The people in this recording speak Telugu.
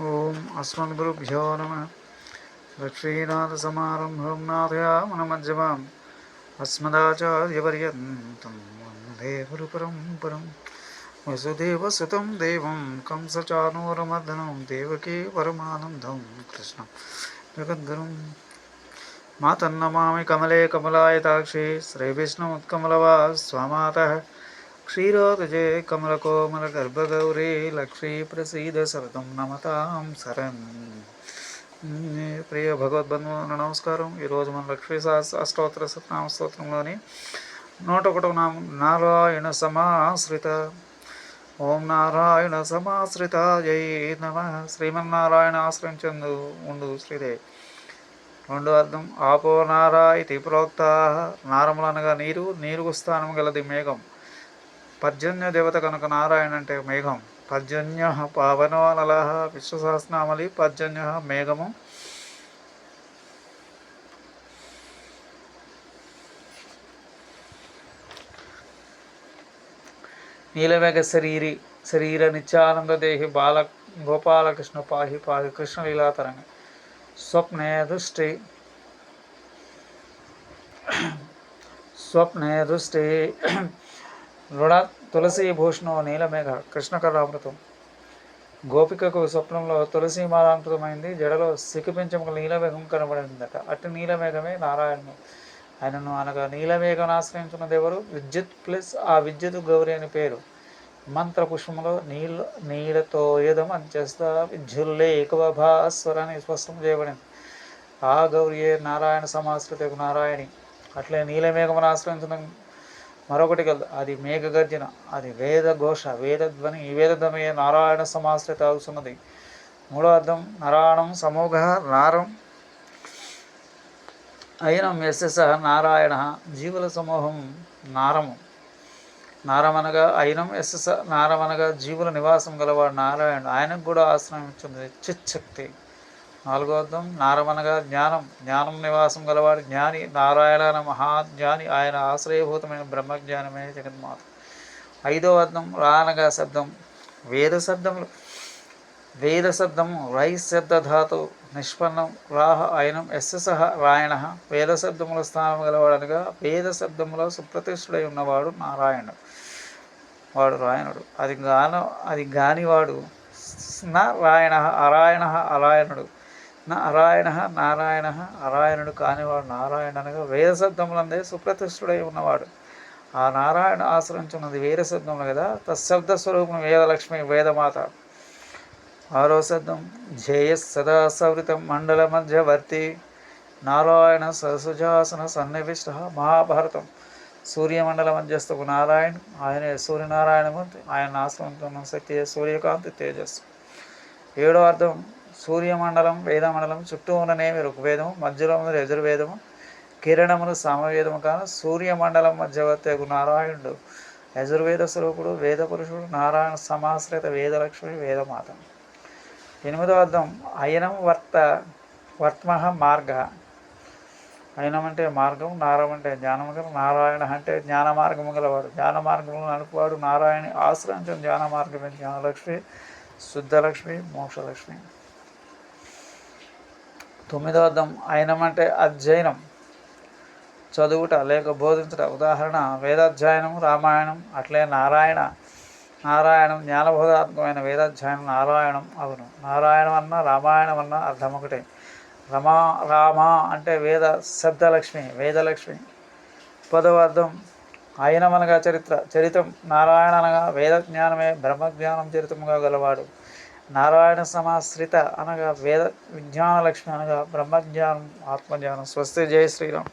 ॐ अस्मद्गुरुभ्यो नमः। लक्ष्मीनाथसमारम्भं नाथयामनमज्जमाम् अस्मदाचार्यपर्यन्तं वंदे गुरुपरम्परं वसुदेवसुतं देवं कंसचानूरमर्दनं, देवकी परमानन्दं कृष्ण। जगद्गुरुं मातन्नमामि कमले कमलायताक्षी श्रीविष्णुमुत्कमलवा स्वामातः। క్షీరోదజే కమలకోమలగర్భగౌరీ లక్ష్మీ ప్రసీద సరతం నమతాం శరణ్ ప్రియ భగవద్బంధువులకు నమస్కారం. ఈరోజు మన లక్ష్మీ అష్టోత్తర సత్నామ స్తోత్రంలోని నూట ఒకటో నామ నారాయణ సమాశ్రిత. ఓం నారాయణ సమాశ్రిత జై నమ. శ్రీమన్నారాయణ ఆశ్రయించందు ఉండు శ్రీదే. రెండో అర్థం. ఆపో నారా ఇది ప్రోక్త నారములనగా నీరు నీరుకు స్థానం గలది మేఘం. పర్జన్య దేవత కనుక నారాయణ అంటే మేఘం. పర్జన్య పావనో నలహ విశ్వసహస్నామలి పర్జన్య మేఘము. నీలమేఘ శరీరి శరీర నిత్యానంద దేహి బాల గోపాలకృష్ణ పాహి పాహి కృష్ణలీలాతరంగ స్వప్నే దృష్టి. స్వప్నే దృష్టి. రుణ తులసి భూషణం నీలమేఘ కృష్ణకరామృతం గోపికకు స్వప్నంలో తులసి మాలాంకృతమైంది జడలో సిక్కిపించముకు నీలమేఘం కనబడిందట. అట్టి నీలమేఘమే నారాయణుడు. ఆయనను అనగా నీలమేఘం ఆశ్రయించున్న దేవుడు విద్యుత్ ప్లస్ ఆ విద్యుత్ గౌరి అని పేరు. మంత్ర పుష్పంలో నీళ్ళ నీళ్ళతో ఏదో అంచేస్తా విద్యుల్లే ఎక్కువ స్పష్టం చేయబడింది. ఆ గౌరియే నారాయణ సమాశ్రిత నారాయణి. అట్లే నీలమేఘమును ఆశ్రయించిన మరొకటి కలదు అది మేఘగర్జన అది వేద ఘోష వేదధ్వని ఈ వేదధ్వని నారాయణ సమాశ్రిత అవుతున్నది. మూడో అర్థం నారాయణం సమూహ నారం అయినం ఎస్ఎస్ నారాయణ జీవుల సమూహం నారము. నారమనగా అయినం ఎస్ఎస్ నారమనగా జీవుల నివాసం గలవాడు నారాయణ ఆయనకు కూడా ఆశ్రయం ఇచ్చింది చిచ్చక్తి. నాలుగో అర్థం నారమనగా జ్ఞానం జ్ఞానం నివాసం గలవాడు జ్ఞాని నారాయణ మహాజ్ఞాని ఆయన ఆశ్రయభూతమైన బ్రహ్మజ్ఞానమే జగన్మాత. ఐదో అర్థం రానగా శబ్దం వేద శబ్దములు వేద శబ్దము రై శబ్దధాతు నిష్పన్నం రాహ అయినం ఎస్సహ రాయణ వేద శబ్దముల స్థానం గలవాడనగా వేద శబ్దములో సుప్రతిష్ఠుడై ఉన్నవాడు నారాయణుడు. వాడు రాయణుడు. అది గాన అది గానివాడు నారాయణ అరాయణ అరాయణుడు. నారాయణ నారాయణ నారాయణుడు కానివాడు నారాయణ అనగా వేదశబ్దములందే సుప్రతిష్ఠుడై ఉన్నవాడు. ఆ నారాయణ ఆశ్రయించున్నది వేదశబ్దములు కదా తశబ్ద స్వరూపం వేదలక్ష్మి వేదమాత. ఆరో శబ్దం జేయస్ సదా సవృతం మండల మధ్యవర్తి నారాయణ ససుజాసన సన్నివిష్ట మహాభారతం. సూర్యమండల మధ్యస్థకు నారాయణ ఆయనే సూర్యనారాయణమూర్తి ఆయన ఆశ్రమంతో శక్తి సూర్యకాంతి తేజస్సు. ఏడో అర్థం సూర్యమండలం వేదమండలం చుట్టూ ఉన్ననేమి ఋగ్వేదము మధ్యలో ఉన్నది యజుర్వేదము కిరణములు సామవేదము కాన సూర్యమండలం మధ్యవర్తకు నారాయణుడు. యజుర్వేద స్వరూపుడు వేద పురుషుడు నారాయణ సమాశ్రిత వేదలక్ష్మి వేదమాత. ఎనిమిదో అర్థం అయనం వర్త వర్త్మహ మార్గ. అయనం అంటే మార్గం నారం అంటే జ్ఞానం గల నారాయణ అంటే జ్ఞాన మార్గము గలవాడు. జ్ఞాన మార్గంలో నడుపువాడు నారాయణ ఆశ్రయించిన జ్ఞాన మార్గమే జ్ఞానలక్ష్మి శుద్ధలక్ష్మి మోక్షలక్ష్మి. తొమ్మిదో అర్థం. అయనం అంటే అధ్యయనం. చదువుట లేక బోధించట. ఉదాహరణ వేదాధ్యయనం రామాయణం అట్లే నారాయణ. నారాయణం జ్ఞానబోధాత్మకమైన వేదాధ్యయనం నారాయణం అవును. నారాయణం అన్న రామాయణం అన్న అర్థం ఒకటే రమా రామ అంటే వేద శబ్దలక్ష్మి వేదలక్ష్మి. పదవ అర్థం అనగా చరిత్ర. చరిత్రం నారాయణ అనగా వేద జ్ఞానమే బ్రహ్మజ్ఞానం చరిత్రముగా గలవాడు. నారాయణ సమాశ్రిత అనగా వేద విజ్ఞాన లక్ష్మి అనగా బ్రహ్మజ్ఞానం ఆత్మజ్ఞానం. స్వస్తి జయ శ్రీరామ్.